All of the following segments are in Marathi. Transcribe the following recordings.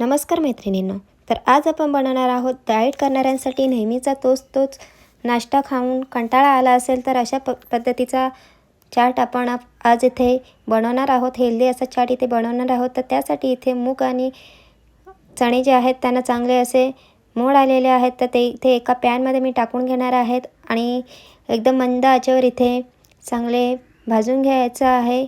नमस्कार मैत्रिणींनो तर आज आपण बनवणार आहोत डाएट करणाऱ्यांसाठी नेहमीचा तोच तोच नाश्ता खाऊन कंटाळा आला असेल तर अशा प पद्धतीचा चाट आपण आज इथे बनवणार आहोत. हेल्दी असा चाट इथे बनवणार आहोत. तर त्यासाठी इथे मूग आणि चणे जे आहेत त्यांना चांगले असे मोड आलेले आहेत. तर ते इथे एका पॅनमध्ये मी टाकून घेणार आहेत आणि एकदम मंद आचेवर इथे चांगले भाजून घ्यायचं आहे.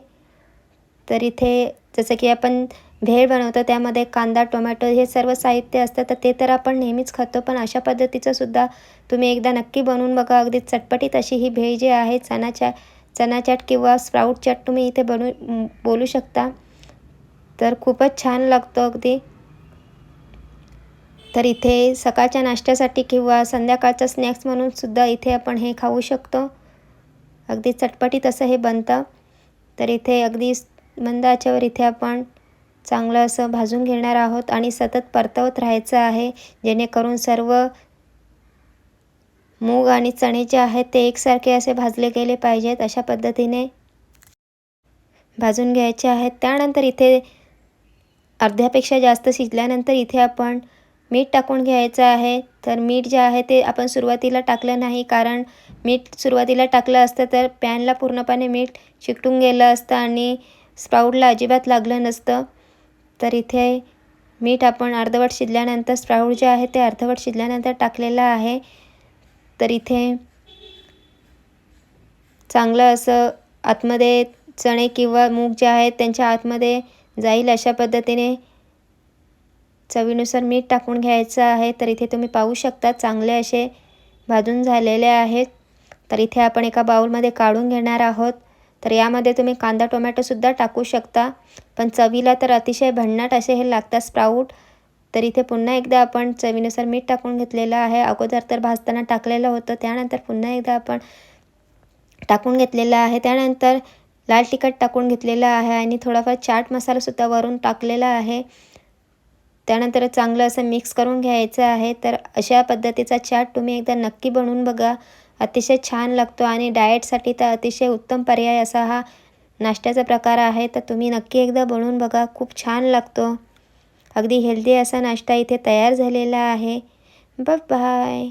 तर इथे जसं की आपण भेळ बनवतो त्यामध्ये कांदा टोमॅटो हे सर्व साहित्य असतं तर ते तर आपण नेहमीच खातो पण अशा पद्धतीचं सुद्धा तुम्ही एकदा नक्की बनवून बघा अगदी चटपटीत अशी ही भेळ जी आहे चणाच्या चणा चाट किंवा स्प्राऊट चाट तुम्ही इथे बनवू बोलू शकता. तर खूपच छान लागतो अगदी. तर इथे सकाळच्या नाश्त्यासाठी किंवा संध्याकाळचा स्नॅक्स म्हणून सुद्धा इथे आपण हे खाऊ शकतो. अगदी चटपटीत असं हे बनतं. तर इथे अगदी मंद आचेवर इथे आपण चांगलं असं भाजून घेणार आहोत आणि सतत परतवत राहायचं आहे जेणेकरून सर्व मूग आणि चणे जे आहेत ते एकसारखे असे भाजले गेले पाहिजेत अशा पद्धतीने भाजून घ्यायचे आहेत. त्यानंतर इथे अर्ध्यापेक्षा जास्त शिजल्यानंतर इथे आपण मीठ टाकून घ्यायचं आहे. तर मीठ जे आहे ते आपण सुरुवातीला टाकलं नाही कारण मीठ सुरुवातीला टाकलं असतं तर पॅनला पूर्णपणे मीठ चिकटून गेलं असतं आणि स्प्राऊटला अजिबात लागलं नसतं. तर इथे मीठ आपण अर्धवट शिजल्यानंतर स्प्राऊट जे आहे ते अर्धवट शिजल्यानंतर टाकलेलं आहे. तर इथे चांगलं असं आतमध्ये चणे किंवा मूग जे आहेत त्यांच्या आतमध्ये जाईल अशा पद्धतीने. चवीनुसार मीठ टाकून घ्यायचं आहे. तर इथे तुम्ही पाहू शकता चांगले असे भाजून झालेले आहेत. तर इथे आपण एका बाऊलमध्ये काढून घेणार आहोत. तर यामध्ये तुम्ही कांदा टोमॅटोसुद्धा टाकू शकता. पण चवीला तर अतिशय भन्नाट असे हे लागतात स्प्राऊट. तर इथे पुन्हा एकदा आपण चवीनुसार मीठ टाकून घेतलेलं आहे. अगोदर तर भाजताना टाकलेलं होतं त्यानंतर पुन्हा एकदा आपण टाकून घेतलेलं आहे. त्यानंतर लाल तिखट टाकून घेतलेलं आहे आणि थोडाफार चाट मसालासुद्धा वरून टाकलेला आहे. त्यानंतर चांगलं असं मिक्स करून घ्यायचं आहे. तर अशा पद्धतीचा चाट तुम्ही एकदा नक्की बनवून बघा. अतिशय छान लागतो आणि डाएटसाठी तर अतिशय उत्तम पर्याय असा हा नाश्त्याचा प्रकार आहे. तर तुम्ही नक्की एकदा बनवून बघा. खूप छान लागतो. अगदी हेल्दी असा नाश्ता इथे तयार झालेला आहे. बाय